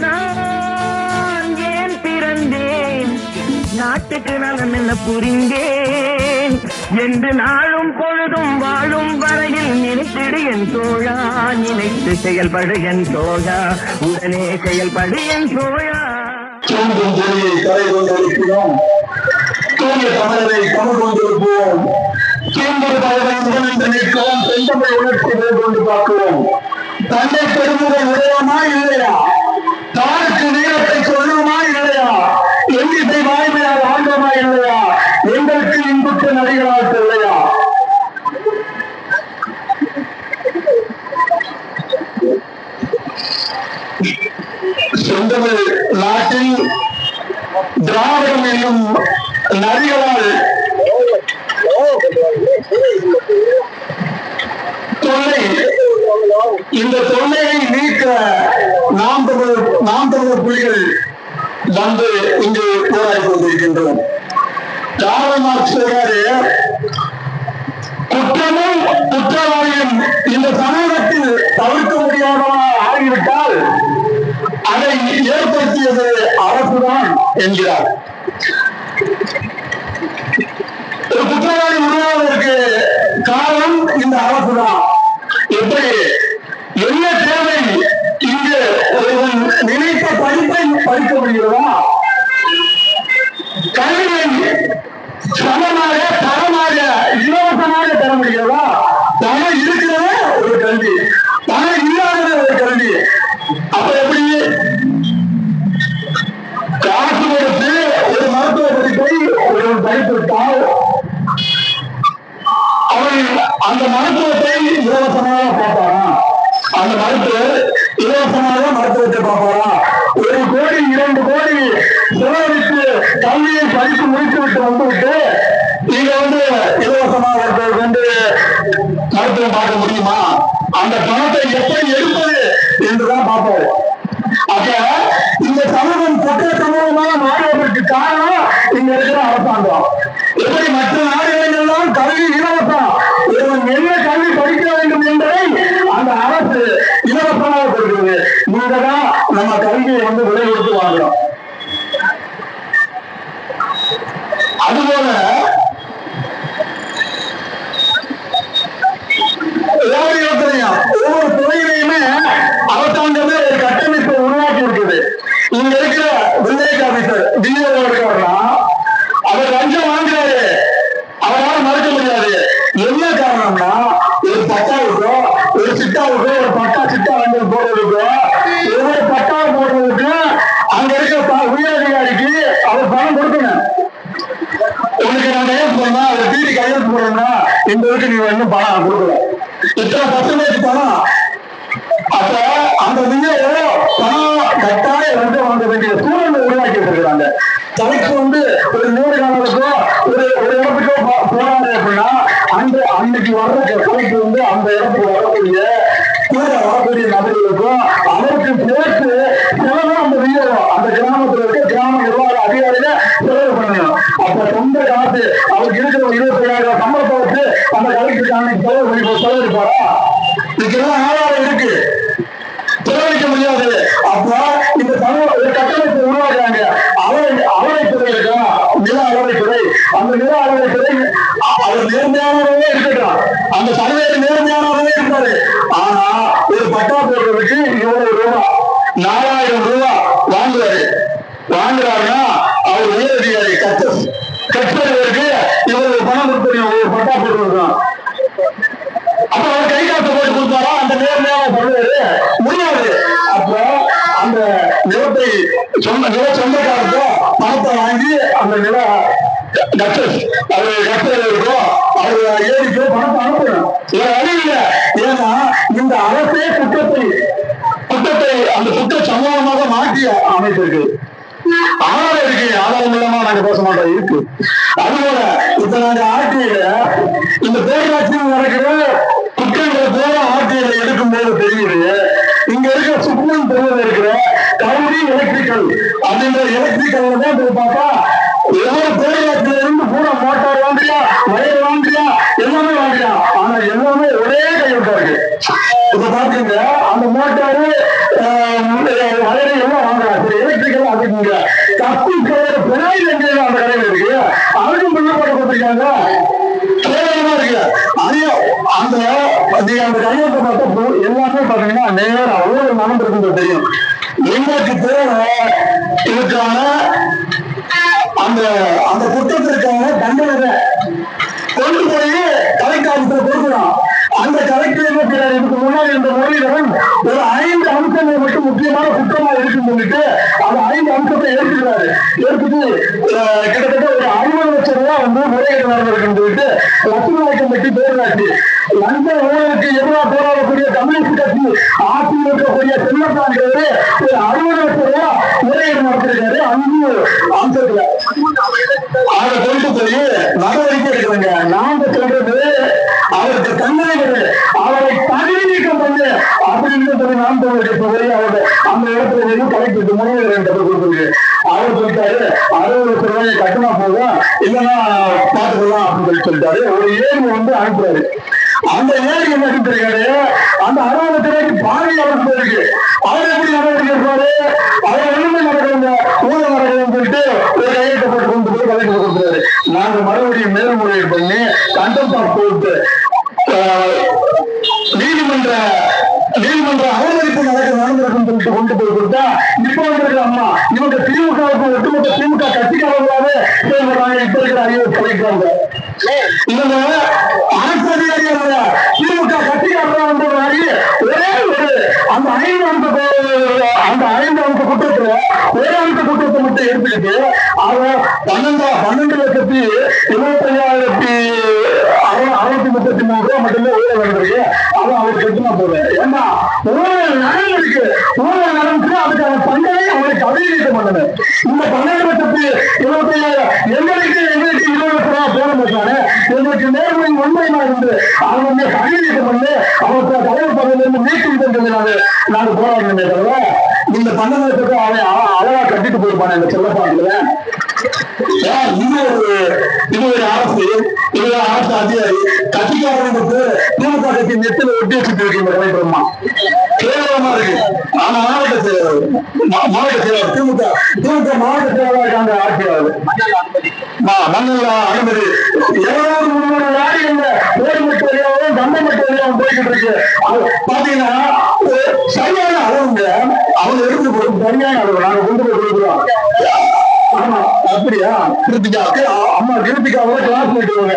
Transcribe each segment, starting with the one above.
நான் ஏன் பிறந்தேன்? நாட்டுக்கு நலம் என்ன புரிந்தேன்? என்று நாளும் பொழுதும் வாழும் வரையில் நினைத்திடு என் தோழா நினைத்து செயல்படு என் தோழா உடனே செயல்படு என் தோழா. தூங்கும் பொழியை கரை கொண்டிருக்கிறோம் தூய தமிழரை தமிழ் கொண்டிருப்போம் தூங்கும் தலைவரை முதலில் நிற்கவும் செந்தமை உணர்ச்சி மேற்கொண்டு பார்க்கிறோம். தன்னை பெருமுறை உடையமா இல்லையா? தானுக்கு நேரத்தை சொல்லுமா இல்லையா? எண்ணிசை வாய்மையால் ஆண்டமா இல்லையா? எங்களுக்கு இன்புற்ற நடிகளால் இல்லையா செந்தமிழ் நாட்டில் திராவிடம் என்னும் நதிகளால் தொல்லை இந்த தொல்லையை நீக்க நாம் தமிழர் நாம் தமிழர் புலிகள் வந்து இங்கு போராடி கொண்டிருக்கின்றோம் காரணம் மார்க்ஸ் சொல்றாரு குற்றமும் குற்றவாளியும் இந்த சமூகத்தில் தவிர்க்க முடியாதவனாக ஆகிவிட்டால் அதை ஏற்படுத்தியது அரசுதான் என்கிறார். மருத்துவத்தை இலவசமாக பார்ப்பாராம் அந்த மருத்துவர் இலவசமாக மருத்துவத்தை பார்ப்பாராம் ஒரு கோடி இரண்டு கோடி செலவழித்து கல்வியை படித்து முடித்து விட்டு வந்துவிட்டு நீங்க வந்து இலவசமாக ஒருத்தருக்கு வந்து மருத்துவம் பார்க்க முடியுமா? அந்த பணத்தை எப்படி எடுப்பது என்றுதான் பார்ப்பாரு அப்ப இந்த சமூகம் குற்ற சமூகமாக மாறுவதற்கு காரணம் இங்க இருக்கிற அரசாங்கம். எப்படி மற்ற நாடுகளில் எல்லாம் கல்வி இலவசம் நம்ம கல்வியை வந்து விலை கொடுத்து வாங்குறோம் அதுபோல ஒவ்வொரு யோசனையும் ஒவ்வொரு துறையிலையுமே அரசாங்கமே ஒரு கட்டமைப்பை உருவாக்கி இருக்குது இங்க இருக்கிற வில்லேஜ் ஆபீசர் டிஓ இருக்காருன்னா அவர் லஞ்சம் வாங்குறாரு அவரால் மறுக்க முடியாது என்ன காரணம்னா ஒரு பட்டாவுக்கோ ஒரு சிட்டாவுக்கோ ஒரு பட்டா சிட்டா வந்து போடுறதுக்கோ ஒவ்வொரு பட்டா போடுறதுக்கு அங்க இருக்கிற ப- உயரதிகாரிக்கு அவர் பணம் கொடுக்கணும் உனக்கு நான் கையெழுத்து போடணும் அதை வீட்டு கையெழுத்து இந்த நீ இன்னும் பணம் கொடுக்கல. இத்தனை பர்சன்டேஜ் பணம். அப்ப அந்த விஜயோ பணம் கட்டாயம் வந்து வாங்க வேண்டிய சூழலை உருவாக்கி இருக்கிறாங்க தலைக்கு வந்து ஒரு நூறு நாளுக்கோ ஒரு ஒரு இடத்துக்கோ போறாங்க அப்படின்னா அந்த அன்னைக்கு வர்ற தலைக்கு வந்து அந்த இடத்துக்கு வரக்கூடிய கூட வரக்கூடிய நபர்களுக்கும் அதற்கு சேர்த்து செலவு அந்த வீரம் அந்த கிராமத்துல இருக்க கிராம நிர்வாக அதிகாரி அப்ப சொந்த காசு அவருக்கு இருக்கிற இருபத்தி ஏழாயிரம் சம்பளத்தை வச்சு அந்த கலெக்டருக்கு அன்னைக்கு செலவு பண்ணி செலவழிப்பாரா இதுக்கெல்லாம் ஆதாரம் இருக்கு. செலவழிக்க முடியாது. அப்ப இந்த சமூக கட்டமைப்பு உருவாக்குறாங்க. அவரை அவரைத்துறை இருக்கா? நில அளவைத்துறை அந்த நில அளவைத்துறை அ- அவர் நேர்மையானவரே இருக்கட்டும் அந்த சர்வேர் நேர்மையானவரே இருப்பாரு ஆனா ஒரு பட்டா போடுறதுக்கு இவ்வளவு ரூபா. நாலாயிரம் ரூபாய் வாங்குறாரு வாங்குறாருன்னா அவர் உயரதிகாரி கட்டர் கட்டுறதுக்கு இவ்வளவு பணம் கொடுத்து ஒரு அப்ப அவர் கை காசு போட்டு கொடுத்தாரா? அந்த நேர்மையாக சொல்லுவாரு முடியாது. அப்ப அந்த நிலத்தை சொந்த நில சொந்தக்காரர்கிட்ட பணத்தை வாங்கி அந்த நில கட்டர் அது இருக்கோ அவர் ஏறிக்கோ பணத்தை அனுப்பணும். வேற வழி ஏன்னா இந்த அரசே குற்றத்தை குற்றத்தை அந்த குற்ற சமூகமாக மாற்றி அமைத்திருக்கு ஆறு இருக்கு ஆதாரம் இல்லாம நாங்க பேச மாட்டோம் இருக்கு. அதுபோல இப்ப நாங்க ஆட்சியில இந்த பேராட்சியில் நடக்கிற குற்றங்களை போல ஆட்சியில எடுக்கும் போது தெரியுது. இங்க இருக்கிற சுப்ரீம் தெருவில் இருக்கிற கல்வி எலக்ட்ரிக்கல் அப்படின்ற எலக்ட்ரிக்கல் தான் போய் பார்த்தா ஒவ்வொரு பேராட்சியில இருந்து பூரா மோட்டார் வாங்கியா வயர் வாங்கியா எல்லாமே வாங்கியா. ஆனா எல்லாமே ஒரே கையில் இருக்கு. இப்ப பாத்தீங்க அந்த மோட்டாரு அந்த அந்த குற்றத்திற்கான தண்டனை கொண்டு போய் கலெக்டர் ஆபீஸ்ல கொடுக்கணும் அந்த கலெக்டர் என்ன செய்யறாரு இதுக்கு முன்னாடி இந்த முரளிதரன் ஒரு ஐந்து அம்சங்கள் மட்டும் முக்கியமான குற்றமா இருக்குன்னு சொல்லிட்டு அந்த ஐந்து அம்சத்தை எடுத்துக்கிறாரு எடுத்துட்டு கிட்டத்தட்ட ஒரு அறுபது லட்சம் ரூபாய் வந்து முறைகேடு நடந்திருக்குன்னு சொல்லிட்டு லட்சுமி கமிட்டி பேராட்சி லஞ்ச ஊழலுக்கு எதிராக போராடக்கூடிய கம்யூனிஸ்ட் கட்சி ஆட்சியில் இருக்கக்கூடிய செல்லப்பாங்கிறது ஒரு அறுபது லட்சம் ரூபாய் உரையை நடத்திருக்காரு. அஞ்சு அம்சத்துல அதை கொண்டு போய் நடவடிக்கை எடுக்கிறேங்க நாங்க சொல்றது அவருக்கு தண்டனை அவரை தகுதி நீக்கம் பண்ணு. அப்படின்னு சொல்லி நாம் தமிழுக்கு போய் அவர் அந்த இடத்துல இருந்து கலெக்டருக்கு முனைவர் என்று கொடுத்துருக்கு அவர் சொல்லிட்டாரு அறுபது லட்சம் ரூபாயை கட்டணம் போதும். இல்லைன்னா பார்த்துக்கலாம் அப்படின்னு சொல்லி சொல்லிட்டாரு. ஒரு ஏழு வந்து அனுப்புறாரு. அந்த ஏழை என்ன செஞ்சிருக்காரு அந்த அறுபது லட்சம் ரூபாய்க்கு பாதி அவருக்கு போயிருக்கு. அவர் எப்படி நடவடிக்கை இருப்பாரு அவர் ஒண்ணுமே நடக்கல ஊழல் நடக்குதுன்னு சொல்லிட்டு ஒரு கையெழுத்து போட்டு கொண்டு போய் கலெக்டர் கொடுத்துறாரு நாங்க மறுபடியும் மேல்முறையீடு பண்ணி கண்டம் ஆஃப் கோர்ட் நீதிமன்ற நீதிமன்ற அவமதிப்பு நடக்க நடந்திருக்கும் சொல்லிட்டு கொண்டு போய் கொடுத்தா இப்ப வந்திருக்க அம்மா. இவங்க திமுகவுக்கு ஒட்டுமொத்த திமுக கட்சிக்காரங்களாவே செயல்படுறாங்க இப்ப இருக்கிற அறிவு கிடைக்கிறாங்க இவங்க ஐந்து அம்ச அந்த ஐந்து அம்ச குற்றத்துல ஒரு அம்ச குற்றத்தை மட்டும் எடுத்துக்கிட்டு அவன் பன்னெண்டா பன்னெண்டு லட்சத்தி இருபத்தி ஐயாயிரத்தி அறுநூத்தி முப்பத்தி மூணு ரூபாய் மட்டுமே ஊழல் நடந்திருக்கு. அது அவருக்கு கட்டினா போவேன் ஏன்னா ஊழல் நடந்திருக்கு. ஊழல் நடந்துச்சு அதுக்கான தண்டனை அவருக்கு அபிநீதம் பண்ணணும் இந்த பன்னெண்டு லட்சத்தி இருபத்தி ஐயாயிரம் எங்களுக்கு லட்சம் ரூபாய் எங்களுக்கு நேர்மை உண்மையா இருந்து அவங்க வந்து அபிநீதம் பண்ணி அவருக்கு தலைவர் பதவியிலிருந்து இருந்து நீக்கிவிட்டு சொல்லி போராடினேன் தவிர இந்த பண்ணதுக்கு அவன் அழ- அழகா கட்டிட்டு போயிருப்பான் இந்த செல்லப்பாட்டுல இது ஒரு இது ஒரு அரசு. இது ஒரு அரசு அதிகாரி. கட்சிக்காரனுக்கு திமுக கட்சி நெத்தில ஒட்டி வச்சுட்டு இருக்கு இந்த கலைப்புறமா கேவலமா இருக்கு. ஆனா மாவட்ட செயலாளர். மாவட்ட செயலாளர். திமுக. திமுக மாவட்ட செயலாளர் இருக்காங்க ஆட்சியாளர். மண்ணில் அனுமதி. இருநூறு முந்நூறு இல்ல. ஓடி மட்டும் வழியாகவும் தண்டை மட்டும் வழியாகவும் போய்கிட்டு இருக்கு. பாத்தீங்கன்னா சரியா அவங்க எடுத்து போய் சரியான அளவு நாங்க கொண்டு போய் கொடுக்குறோம். ஆமா அப்படியா? கிருத்திகா அம்மா கிருத்திகா கூட கிளாஸ் போயிட்டுவாங்க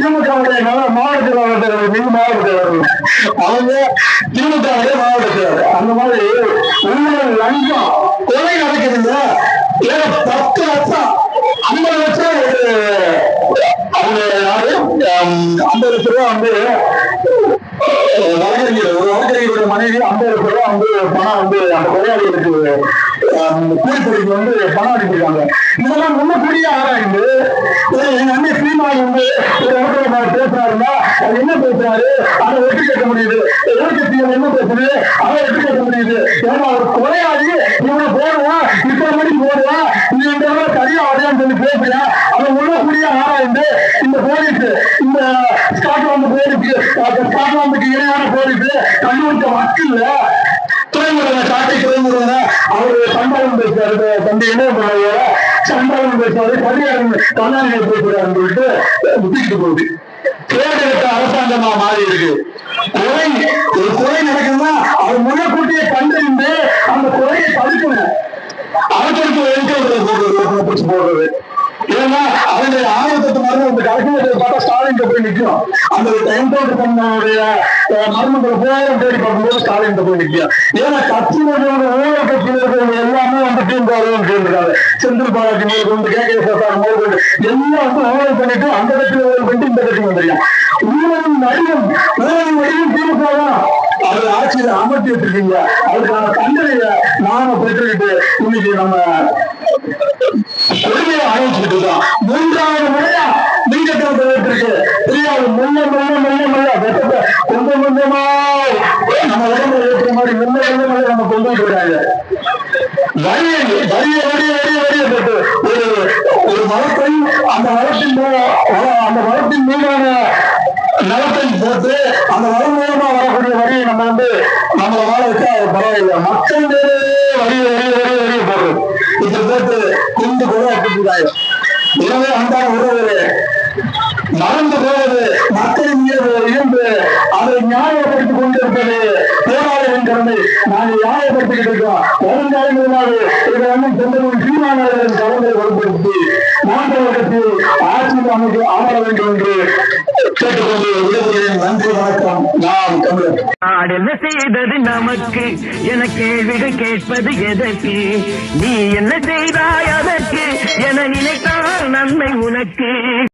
திமுக மாவட்ட செயலாளர் நீங்க மாவட்ட செயலாளர். அவங்க திமுக மாவட்ட செயலாளர். அந்த மாதிரி ஊழல் லஞ்சம். கொலை நடக்குதுங்க. ஏதோ பத்து லட்சம் ஐம்பது லட்சம் ஒரு அவங்க யாரு? ஐம்பது லட்சம் ரூபா வந்து வழக்கறிஞர் ஒரு வழக்கறிஞருடைய மனைவி ஐம்பது லட்சம் வந்து பணம் வந்து அந்த கொலையாளிகளுக்கு வந்து பணம் அனுப்பியிருக்காங்க. இதெல்லாம் முன்னக்கூடியே ஆராய்ந்து எங்க அண்ணன் சீமான் வந்து ஒரு இடத்துல பேசுறாருன்னா அது என்ன பேசுறாரு? அதை வெற்றி கட்ட முடியுது. எதிர்கட்சிகள் என்ன பேசுது? அதை வெற்றி கட்ட முடியுது. ஏன்னா ஒரு கொலையாளி இவனை போடுவான் இத்தனை மணிக்கு போடுவான் நீ இந்த இடத்துல சரியா வரையான்னு சொல்லி பேசுறியா அதை முன்னக்கூடியே ஆராய்ந்து இந்த போலீஸ் இந்த ஸ்காட்லாந்து போலீஸ் ஸ்காட்லாந்துக்கு இணையான போலீஸ் கண்டுபிடிச்ச மக்கள் துறைமுருகனை காட்டி துறைமுருகனை அவரு சண்டாளம் பேசுறாரு தந்தை என்ன பண்ணுவாங்க சண்டாளம் பேசுறாரு பரிகாரம் கண்ணாடிகள் பேசுறாருன்னு சொல்லிட்டு தூக்கிட்டு போகுது தேர்தலுக்கு அரசாங்கமா மாறி இருக்கு கொலை ஒரு கொலை நடக்குதுன்னா அவர் முன்னக்கூட்டியே கண்டறிந்து அந்த கொலையை தடுக்கணும் அவர்களுக்கு என்கவுண்டர் போடுறது ஏன்னா அவங்க ஆயிரத்தெட்டு மரணம் அந்த கடைசியில் பார்த்தா ஸ்டாலின் போய் நிற்கும் அந்த என்கவுண்டர் பண்ணவுடைய மரணங்களை தேடி பார்க்கும்போது ஸ்டாலின் போய் ஏன்னா கட்சியினுடைய ஊழல் கட்சியில் இருக்கிறவங்க எல்லாமே வந்து டீம் போடுறோம்னு சொல்லிருக்காங்க செந்தில் பாலாஜி கொண்டு கே கே பிரசாத் கொண்டு எல்லாம் வந்து ஊழல் பண்ணிட்டு அந்த கட்சியில் ஊழல் பண்ணிட்டு இந்த கட்சி வந்துருக்கான் ஊழலின் வடிவம் ஊழலின் வடிவம் திமுக தான் ஆட்சியில அமர்த்தி வச்சிருக்கீங்க. அதுக்கான தண்டனையை நாம பெற்றுக்கிட்டு இன்னைக்கு நம்ம கொடுமையை ஆரம்பிச்சுட்டு இருக்கோம். மூன்றாவது முறையா நீங்க கொஞ்சம் நம்ம உடம்புல இருக்கிற மாதிரி மெல்ல மெல்ல மெல்ல நம்ம கொண்டு வந்துருக்காங்க வரிய வரிய வரிய வரிய வரிய போட்டு ஒரு ஒரு மரத்தை அந்த மரத்தின் மூலம் அந்த மரத்தின் மீதான நிலத்தை போட்டு அந்த மரம் மூலமா வரக்கூடிய வரியை நம்ம வந்து நம்மள வாழ வச்சா அது பரவாயில்லை. மக்கள் மேலே வரிய வரிய வரிய வரிய போடுறது. இப்ப போட்டு கொண்டு கூட அப்படிங்கிறாங்க எனவே அன்பான உறவுகளே நடந்து போவது மக்களின் மீது இருந்து அதை நியாயப்படுத்திக் கொண்டிருப்பது போராளிகளின் கடமை. நாங்கள் நியாயப்படுத்திக்கிட்டு இருக்கோம். வருங்காலம் இதை வந்து சொந்தங்கள் சீமானவர்களின் கடமை வலுப்படுத்தி நான்காவது கட்சி ஆட்சியில் அமைக்க அமர வேண்டும் என்று கேட்டுக்கொண்டு விடுகிறேன். நன்றி வணக்கம். நாம் தமிழர். நாடென்ன செய்தது நமக்கு என கேள்விகள் கேட்பது எதற்கு? நீ என்ன செய்தாய் அதற்கு? என நினைத்தால் நன்மை உனக்கு.